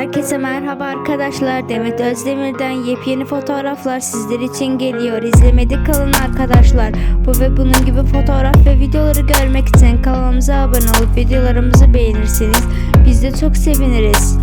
Herkese merhaba arkadaşlar. Demet Özdemir'den yepyeni fotoğraflar sizler için geliyor. İzlemedik kalın arkadaşlar. Bu ve bunun gibi fotoğraf ve videoları görmek için kanalımıza abone olup videolarımızı beğenirseniz biz de çok seviniriz.